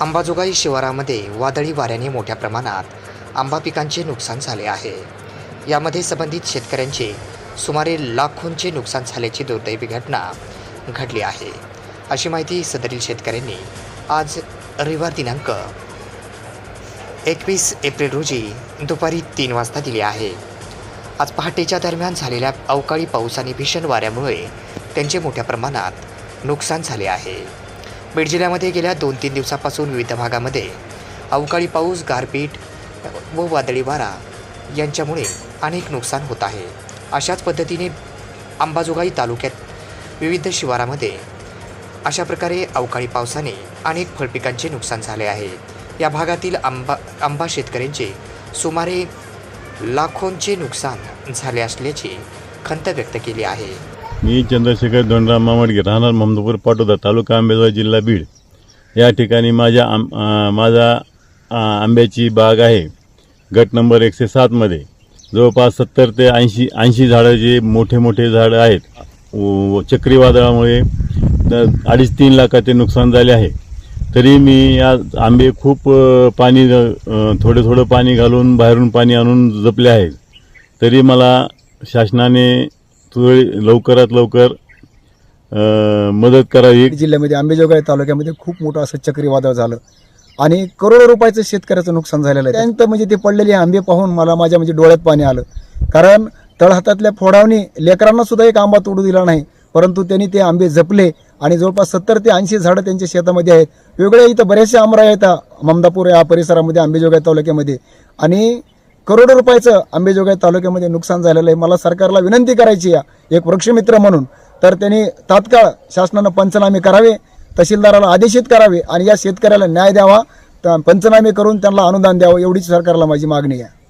अंबाजोगाई शिवारामध्ये वादळी वाऱ्याने मोठ्या प्रमाणात आंबा पिकांचे नुकसान झाले आहे. यामध्ये संबंधित शेतकऱ्यांचे सुमारे लाखोंचे नुकसान झाल्याची दुर्दैवी घटना घडली आहे. अशी माहिती सदरील शेतकऱ्यांनी आज रविवार दिनांक एकवीस एप्रिल रोजी दुपारी तीन वाजता दिली आहे. आज पहाटेच्या दरम्यान झालेल्या अवकाळी पाऊस आणि भीषण वाऱ्यामुळे त्यांचे मोठ्या प्रमाणात नुकसान झाले आहे. बीड जिल्ह्यामध्ये गेल्या दोन तीन दिवसापासून विविध भागामध्ये अवकाळी पाऊस गारपीट व वादळी वारा यांच्यामुळे अनेक नुकसान होत आहे. अशाच पद्धतीने अंबाजोगाई तालुक्यात विविध शिवारामध्ये अशा प्रकारे अवकाळी पावसाने अनेक फळपिकांचे नुकसान झाले आहे. या भागातील आंबा आंबा शेतकऱ्यांचे सुमारे लाखोंचे नुकसान झाले असल्याची खंत व्यक्त केली आहे. मी चंद्रशेखर दोंडराम मामडगे राहणार ममदापूर पाटोदा तालुका आंबेजोगाई जिल्हा बीड. या ठिकाणी माझ्या आम माझा आंब्याची बाग आहे. गट नंबर एकशे सातमध्ये जवळपास सत्तर ते ऐंशी ऐंशी झाडं जे मोठे मोठे झाडं आहेत. व- चक्रीवादळामुळे अडीच तीन लाखाचे नुकसान झाले आहे. तरी मी या आंबे खूप पाणी थोडं थोडं पाणी घालून बाहेरून पाणी आणून जपले आहे. तरी मला शासनाने थोडी लवकरात लवकर अं, मदत करावी जिल्ह्यामध्ये आंबेजोगाई तालुक्यामध्ये खूप मोठं असं चक्रीवादळ झालं. आणि करोडो रुपयाचं शेतकऱ्याचं नुकसान झालेलं आहे. त्यानंतर म्हणजे ते पडलेले आंबे पाहून मला माझ्या म्हणजे डोळ्यात पाणी आलं. कारण तळहातातल्या फोडावणी लेकरांना सुद्धा एक आंबा तोडू दिला नाही. परंतु त्यांनी ते आंबे जपले आणि जवळपास सत्तर ते ऐंशी झाडं त्यांच्या शेतामध्ये आहेत. वेगळ्या इथं बऱ्याचशा आमरा आहेत ममदापूर या परिसरामध्ये आंबेजोगाई तालुक्यामध्ये. आणि करोडो रुपयाचं आंबेजोगाई तालुक्यामध्ये नुकसान झालेलं आहे. मला सरकारला विनंती करायची आहे. एक वृक्षमित्र म्हणून. तर त्यांनी तात्काळ शासनानं पंचनामे करावे तहसीलदाराला आदेशित करावे आणि या शेतकऱ्याला न्याय द्यावा. पंचनामे करून त्यांना अनुदान द्यावं एवढीच सरकारला माझी मागणी आहे.